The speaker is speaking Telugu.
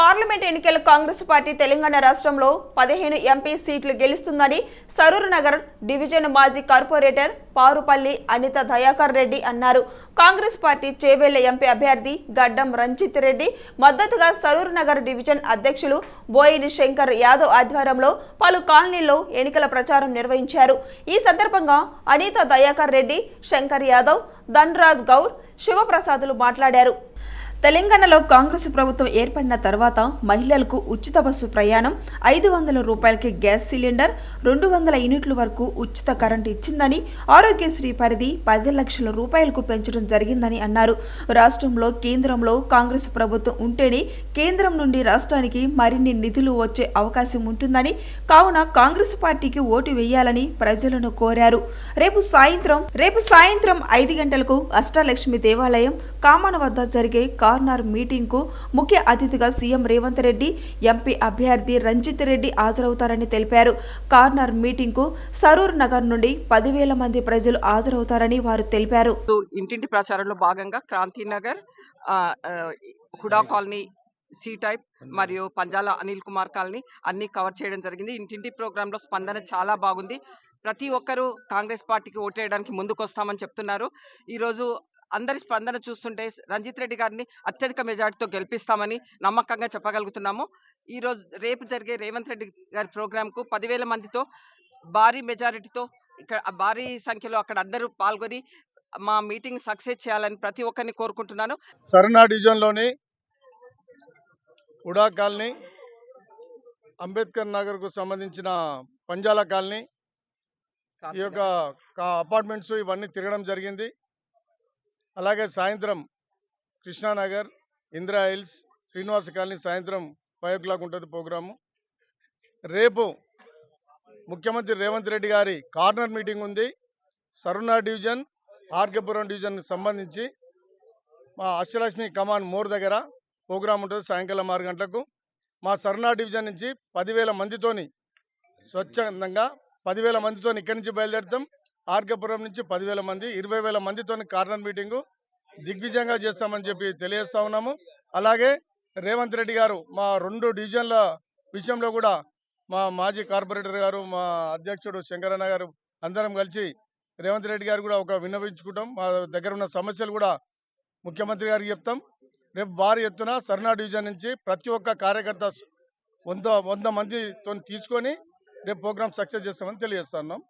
పార్లమెంట్ ఎన్నికల కాంగ్రెస్ పార్టీ తెలంగాణ రాష్ట్రంలో పదిహేను ఎంపీ సీట్లు గెలుస్తుందని సరూర్ నగర్ డివిజన్ మాజీ కార్పొరేటర్ పారుపల్లి అనిత దయాకర్ రెడ్డి అన్నారు. కాంగ్రెస్ పార్టీ చేవేళ్ళ ఎంపీ అభ్యర్థి గడ్డం రంజిత్ రెడ్డి మద్దతుగా సరూర్ నగర్ డివిజన్ అధ్యక్షులు బోయిని శంకర్ యాదవ్ ఆధ్వర్యంలో పలు కాలనీల్లో ఎన్నికల ప్రచారం నిర్వహించారు. ఈ సందర్భంగా అనిత దయాకర్ రెడ్డి శంకర్ యాదవ్ ధన్రాజ్ గౌడ్ శివప్రసాదులు మాట్లాడారు. తెలంగాణలో కాంగ్రెస్ ప్రభుత్వం ఏర్పడిన తర్వాత మహిళలకు ఉచిత బస్సు ప్రయాణం ఐదు వందల రూపాయలకి గ్యాస్ సిలిండర్ రెండు వందల యూనిట్ల వరకు ఉచిత కరెంటు ఇచ్చిందని ఆరోగ్యశ్రీ పరిధి పది లక్షల రూపాయలకు పెంచడం జరిగిందని అన్నారు. రాష్ట్రంలో కేంద్రంలో కాంగ్రెస్ ప్రభుత్వం ఉంటేనే కేంద్రం నుండి రాష్ట్రానికి మరిన్ని నిధులు వచ్చే అవకాశం ఉంటుందని కావున కాంగ్రెస్ పార్టీకి ఓటు వేయాలని ప్రజలను కోరారు. రేపు సాయంత్రం రేపు సాయంత్రం ఐదు గంటలకు అష్టాలక్ష్మి దేవాలయం కామన వద్ద జరిగే కార్నర్ మీటింగ్కు ముఖ్య అతిథిగా సీఎం రేవంత్ రెడ్డి ఎంపీ అభ్యర్థి రంజిత్ రెడ్డి హాజరవుతారని తెలిపారు. కార్నర్ మీటింగ్కు సరూర్ నగర్ నుండి పదివేల మంది ప్రజలు హాజరవుతారని వారు తెలిపారు. సో ఇంటింటి ప్రచారంలో భాగంగా Kranti Nagar HUDA colony C type మరియు పంజాల అనిల్ కుమార్ కాలనీ అన్ని కవర్ చేయడం జరిగింది. ఇంటింటి ప్రోగ్రాంలో స్పందన చాలా బాగుంది. ప్రతి ఒక్కరూ కాంగ్రెస్ పార్టీకి ఓటేయడానికి ముందుకు వస్తామని చెప్తున్నారు. ఈరోజు అందరి స్పందన చూస్తుంటే రంజిత్ రెడ్డి గారిని అత్యధిక మెజార్టీతో గెలిపిస్తామని నమ్మకంగా చెప్పగలుగుతున్నాము. ఈ రోజు రేపు జరిగే రేవంత్ రెడ్డి గారి ప్రోగ్రాంకు పదివేల మందితో భారీ మెజారిటీతో ఇక్కడ భారీ సంఖ్యలో అక్కడ అందరూ పాల్గొని మా మీటింగ్ సక్సెస్ చేయాలని ప్రతి ఒక్కరిని కోరుకుంటున్నాను. సరనా డివిజన్లోని ఉడా కాలనీ అంబేద్కర్ నగర్కు సంబంధించిన పంజాల కాలనీ ఈ యొక్క అపార్ట్మెంట్స్ ఇవన్నీ తిరగడం జరిగింది. అలాగే సాయంత్రం కృష్ణానగర్ ఇందిరా హిల్స్ శ్రీనివాస కాలనీ సాయంత్రం ఫైవ్ ఓ క్లాక్ ఉంటుంది ప్రోగ్రాము. రేపు ముఖ్యమంత్రి రేవంత్ రెడ్డి గారి కార్నర్ మీటింగ్ ఉంది. సరుణ డివిజన్ ఆర్కేపురం డివిజన్కి సంబంధించి మా అష్టలక్ష్మి కమాన్ మోర్ దగ్గర ప్రోగ్రాం ఉంటుంది సాయంకాలం ఆరు గంటలకు. మా సరుణా డివిజన్ నుంచి పదివేల మందితోని స్వచ్ఛందంగా పదివేల మందితో ఇక్కడి నుంచి బయలుదేరుతాం. ఆర్గపురం నుంచి పదివేల మంది ఇరవై వేల మందితోని కార్నర్ మీటింగు దిగ్విజయంగా చేస్తామని చెప్పి తెలియజేస్తా ఉన్నాము. అలాగే రేవంత్ రెడ్డి గారు మా రెండు డివిజన్ల విషయంలో కూడా మా మాజీ కార్పొరేటర్ గారు మా అధ్యక్షుడు శంకరన్న గారు అందరం కలిసి రేవంత్ రెడ్డి గారు కూడా ఒక విన్నవించుకుంటాం. మా దగ్గర ఉన్న సమస్యలు కూడా ముఖ్యమంత్రి గారికి చెప్తాం. రేపు భారీ ఎత్తున సర్నా డివిజన్ నుంచి ప్రతి ఒక్క కార్యకర్త వంద వంద మందితో తీసుకొని రేపు ప్రోగ్రామ్ సక్సెస్ చేస్తామని తెలియజేస్తున్నాం